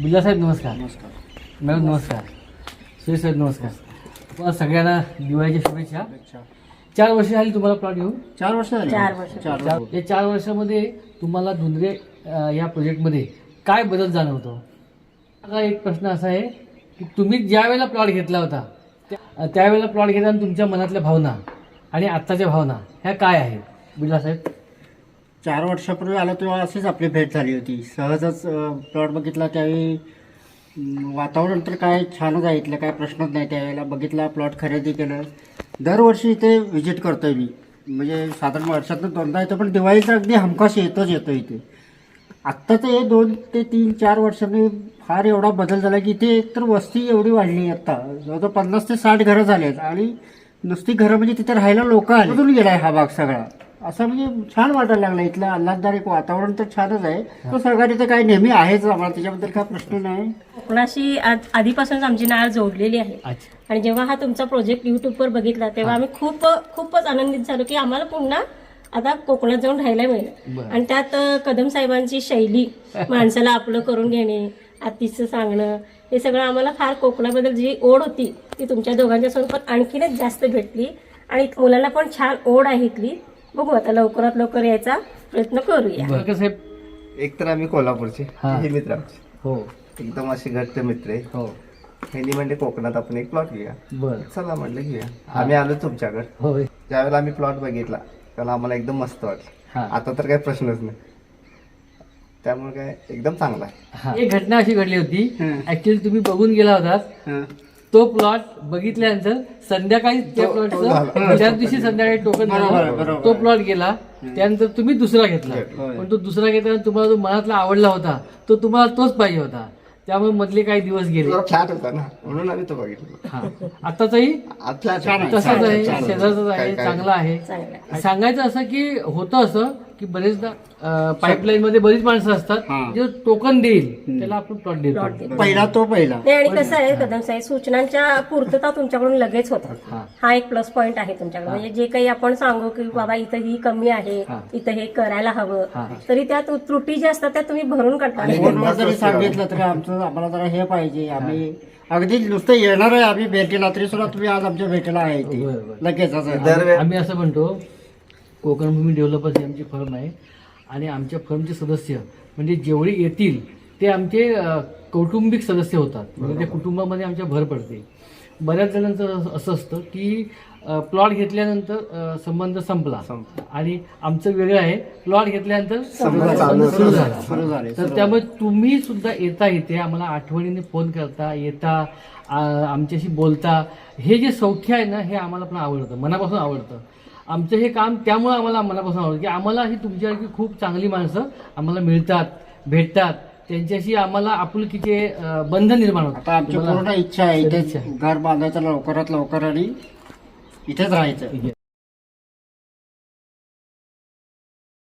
बिल्ला साहेब नमस्कार. नमस्कार. मॅडम नमस्कार. सुरेश साहेब नमस्कार. तुम्हाला सगळ्यांना दिवाळीच्या शुभेच्छा. चार वर्ष झाली तुम्हाला प्लॉट घेऊन? चार वर्ष झाली. चार वर्ष. चार चार या चार वर्षामध्ये तुम्हाला धुंद्रे अं, या प्रोजेक्टमध्ये काय बदल जाणवतो? आता एक प्रश्न असा आहे की तुम्ही ज्या वेळेला प्लॉट घेतला होता त्या- त्यावेळेला प्लॉट घेताना तुमच्या मनातल्या भावना आणि आत्ताच्या भावना ह्या काय आहेत? बिर्ला साहेब. चार वर्षापूर्वी आलो तेव्हा अशीच आपली भेट झाली होती. सहजच प्लॉट बघितला त्यावेळी वातावरण तर काय छानच आहे इथलं काय प्रश्नच नाही त्यावेळेला. बघितला प्लॉट खरेदी केलं. दरवर्षी इथे व्हिजिट करतोय मी. म्हणजे साधारण वर्षातून दोनदा येतो पण दिवाळीचा अगदी हमखास येतोच येतो इथे. आत्ताचं हे दोन ते तीन चार वर्षांनी फार एवढा बदल झाला की इथे एकतर वस्ती एवढी वाढली आत्ता. जवळजवळ पन्नास ते साठ घरं झाली आहेत. आणि नुसती घरं म्हणजे तिथे राहायला लोक आले. गेला आहे हा भाग सगळा. असं म्हणजे छान वाटायला लागला. इथलं आल्हाददायक वातावरण तर छानच आहे. तो सगळा तिथे काय नेहमी आहेच आम्हाला. त्याच्याबद्दल काय प्रश्न नाही. कोकणाशी आधीपासूनच आमची नाळ जोडलेली आहे. अच्छा. आणि जेव्हा हा तुमचा प्रोजेक्ट युट्यूबवर बघितला तेव्हा आम्ही खूप खूपच आनंदित झालो की आम्हाला पुन्हा आता कोकणात जाऊन राहायला मिळेल. बरं. आणि त्यात अ, कदम साहेबांची शैली माणसाला आपलं करून घेणे अतिशय सांगणं हे सगळं आम्हाला फार कोकणाबद्दल जी ओढ होती ती तुमच्या दोघांच्या स्वरूपात आणखीनच जास्त भेटली. आणि मुलांना पण छान ओढ आहे इथली. बघू आता लवकरात लवकर यायचा प्रयत्न करूया. बरं. का साहेब. एक तर आम्ही कोल्हापूरचे. हा. हे मित्र आमचे हो. एकदम असे घट्ट मित्र आहे हो. ह्यांनी म्हणले कोकणात आपण एक प्लॉट घेऊया. बरं. चला म्हटलं घेऊया. आम्ही आलो तुमच्याकडे. होय. ज्यावेळेला आम्ही प्लॉट बघितला त्याला आम्हाला एकदम मस्त वाटलं. हा. आता तर काही प्रश्नच नाही. त्यामुळे काय एकदम चांगला आहे. हा. एक घटना अशी घडली होती. ऍक्च्युली तुम्ही बघून गेला होतात हं. तो प्लॉट बघितल्यानंतर संध्याकाळी त्या प्लॉटचं त्या दिवशी संध्याकाळी टोकन झालं. तो. प्लॉट गेला. त्यानंतर तुम्ही दुसरा घेतला. पण तो दुसरा घेताना तुम्हाला जो मनातला आवडला होता तो तुम्हाला तोच पाहिजे होता. त्यामुळे मधले काही दिवस गेले. फ्लॅट होता ना. म्हणून आम्ही तो बघितला. हा. आताचाही. तसाच आहे. शेजारचाच आहे. चांगला आहे. सांगायचं असं की होतं असं की बरेचदा पाईपलाईन मध्ये बरीच माणसं असतात. जे टोकन देईल त्याला आपण प्लॉट देतो. पहिला तो पहिला नाही आणि कसं आहे कदम साहेब सूचनांच्या पूर्तता तुमच्याकडून लगेच होतात हा. एक प्लस पॉईंट आहे तुमच्याकडे म्हणजे जे काही आपण सांगू की बाबा इथं ही कमी आहे हा. इथं हे करायला हवं. तरी त्या त्रुटी ज्या असतात त्या तुम्ही भरून काढता जरी सांगितलं तरी आमचं आम्हाला जरा हे पाहिजे आम्ही अगदी नुसतं येणार आहे आम्ही भेटीला तरी सुद्धा तुम्ही आज आमच्या भेटीला आहे. लगेच आम्ही असं म्हणतो कोकण भूमी डेव्हलपर्स ही आमची फर्म आहे. आणि आमच्या फर्मचे सदस्य म्हणजे जेवढे येतील ते आमचे कौटुंबिक सदस्य होतात. म्हणजे त्या कुटुंबामध्ये आमच्या भर पडते. बऱ्याच जणांचं असं- असं असतं की प्लॉट घेतल्यानंतर संबंध संपला. आणि आमचं वेगळं आहे प्लॉट घेतल्यानंतर सुरू झाला. तर त्यामुळे तुम्ही सुद्धा येता इथे आम्हाला आठवणीने फोन करता येता आमच्याशी बोलता. हे जे सौख्य आहे ना हे आम्हाला पण आवडतं मनापासून आवडतं. आमचं हे काम त्यामुळे आम्हाला मनापासून आवडतं की आम्हाला ही तुमच्यासारखी खूप चांगली माणसं आम्हाला मिळतात भेटतात. त्यांच्याशी आम्हाला आपुलकीचे बंध निर्माण होतात. आता आमची पूर्ण इच्छा आहे इथेच. घर बांधायचं लवकरात लवकर आणि इथेच राहायचं.